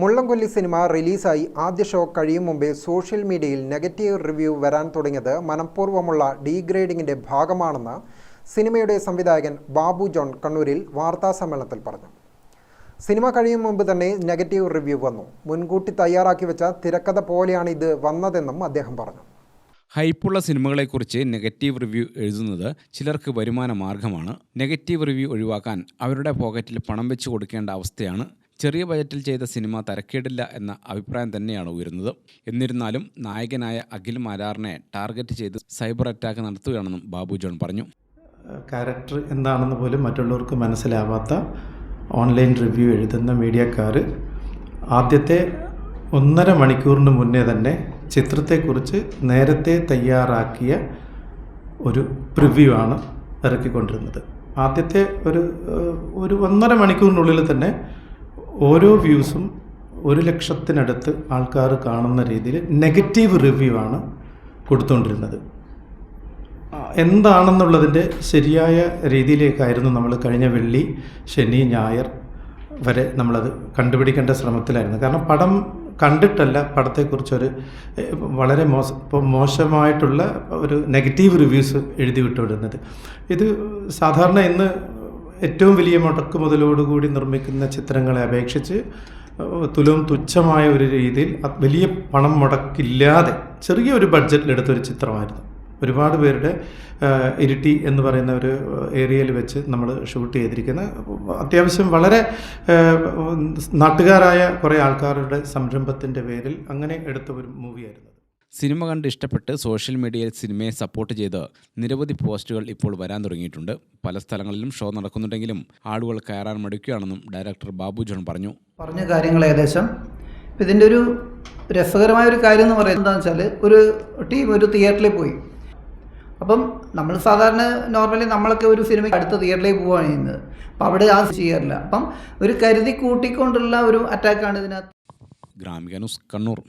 Mullankolli cinema റിലീസായി ആദ്യ show കഴിയും മുമ്പേ സോഷ്യൽ മീഡിയയിൽ നെഗറ്റീവ് റിവ്യൂ വരാൻ തുടങ്ങിയത് മനഃപൂർവമുള്ള ഡീഗ്രേഡിങ്ങിന്റെ ഭാഗമാണെന്ന് സിനിമയുടെ സംവിധായകൻ ബാബു ജോൺ കണ്ണൂരിൽ വാർത്താ സമ്മേളനത്തിൽ പറഞ്ഞു. സിനിമ കഴിയും മുമ്പ് തന്നെ നെഗറ്റീവ് റിവ്യൂ വന്നു. മുൻകൂട്ടി തയ്യാറാക്കി വെച്ച തിരക്കഥ പോലെയാണ് ഇത് വന്നതെന്നും അദ്ദേഹം പറഞ്ഞു. ഹൈപ്പുള്ള സിനിമകളെക്കുറിച്ച് നെഗറ്റീവ് റിവ്യൂ എഴുതുന്നത് ചിലർക്ക് വരുമാന മാർഗമാണ്. നെഗറ്റീവ് റിവ്യൂ ഒഴിവാക്കാൻ അവരുടെ പോക്കറ്റിൽ പണം വെച്ച് കൊടുക്കേണ്ട അവസ്ഥയാണ് ചെറിയ ബജറ്റിൽ ചെയ്ത സിനിമ തരക്കേടില്ല എന്ന അഭിപ്രായം തന്നെയാണ് ഉയരുന്നത്. എന്നിരുന്നാലും നായകനായ അഖിൽ മാരാറിനെ ടാർഗറ്റ് ചെയ്ത് സൈബർ അറ്റാക്ക് നടത്തുകയാണെന്നും ബാബു ജോൺ പറഞ്ഞു. ക്യാരക്ടർ എന്താണെന്ന് പോലും മറ്റുള്ളവർക്ക് മനസ്സിലാവാത്ത ഓൺലൈൻ റിവ്യൂ എഴുതുന്ന മീഡിയക്കാർ ആദ്യത്തെ ഒന്നര മണിക്കൂറിന് മുന്നേ തന്നെ ചിത്രത്തെക്കുറിച്ച് നേരത്തെ തയ്യാറാക്കിയ ഒരു പ്രിവ്യൂ ആണ് ഇറക്കിക്കൊണ്ടിരുന്നത്. ആദ്യത്തെ ഒരു ഒരു ഒന്നര മണിക്കൂറിനുള്ളിൽ തന്നെ ഓരോ വ്യൂസും ഒരു ലക്ഷത്തിനടുത്ത് ആൾക്കാർ കാണുന്ന രീതിയിൽ നെഗറ്റീവ് റിവ്യൂ ആണ് കൊടുത്തുകൊണ്ടിരുന്നത് എന്താണെന്നുള്ളതിന്റെ ശരിയായ രീതിയിലേക്കായിരുന്നു നമ്മൾ കഴിഞ്ഞ വെള്ളി ശനി ഞായർ വരെ നമ്മളത് കണ്ടുപിടിക്കേണ്ട ശ്രമത്തിലായിരുന്നു. കാരണം പടം കണ്ടിട്ടല്ല പടത്തെക്കുറിച്ചൊരു വളരെ മോശ മോശമായിട്ടുള്ള ഒരു നെഗറ്റീവ് റിവ്യൂസ് എഴുതി വിട്ടുവിടുന്നത് ഇത് സാധാരണ ഇന്ന് ഏറ്റവും വലിയ മുടക്ക് മുതലോടുകൂടി നിർമ്മിക്കുന്ന ചിത്രങ്ങളെ അപേക്ഷിച്ച് തുലവും തുച്ഛമായ ഒരു രീതിയിൽ വലിയ പണം മുടക്കില്ലാതെ ചെറിയ ഒരു ബഡ്ജറ്റിലെടുത്ത ഒരു ചിത്രമായിരുന്നു. ഒരുപാട് പേരുടെ ഇരിട്ടി എന്ന് പറയുന്ന ഒരു ഏരിയയിൽ വെച്ച് നമ്മൾ ഷൂട്ട് ചെയ്തിരിക്കുന്ന അത്യാവശ്യം വളരെ നാട്ടുകാരായ കുറേ ആൾക്കാരുടെ സംരംഭത്തിന്റെ പേരിൽ അങ്ങനെ എടുത്ത ഒരു മൂവിയായിരുന്നു. സിനിമ കണ്ട് ഇഷ്ടപ്പെട്ട് സോഷ്യൽ മീഡിയയിൽ സിനിമയെ സപ്പോർട്ട് ചെയ്ത് നിരവധി പോസ്റ്റുകൾ ഇപ്പോൾ വരാൻ തുടങ്ങിയിട്ടുണ്ട്. പല സ്ഥലങ്ങളിലും ഷോ നടക്കുന്നുണ്ടെങ്കിലും ആളുകൾ കയറാൻ മടിക്കുകയാണെന്നും ഡയറക്ടർ ബാബു ജോൺ പറഞ്ഞു. പറഞ്ഞ കാര്യങ്ങൾ ഏകദേശം. ഇതിന്റെ ഒരു രസകരമായ ഒരു കാര്യം എന്ന് പറയുന്നത് എന്താണെന്ന് വെച്ചാൽ ഒരു ടീം ഒരു തിയേറ്ററിൽ പോയി. അപ്പം നമ്മൾ സാധാരണ നോർമലി നമ്മളൊക്കെ ഒരു സിനിമയ്ക്ക് അടുത്ത തിയേറ്ററിലേക്ക് പോവുകയാണ് ചെയ്യുന്നത്. അപ്പം അവിടെ ആ ചെയ്യാറില്ല. അപ്പം ഒരു കരുതി കൂട്ടിക്കൊണ്ടുള്ള ഒരു അറ്റാക്കാണ് ഇതിനകത്ത്. ഗ്രാമിക ന്യൂസ് കണ്ണൂർ.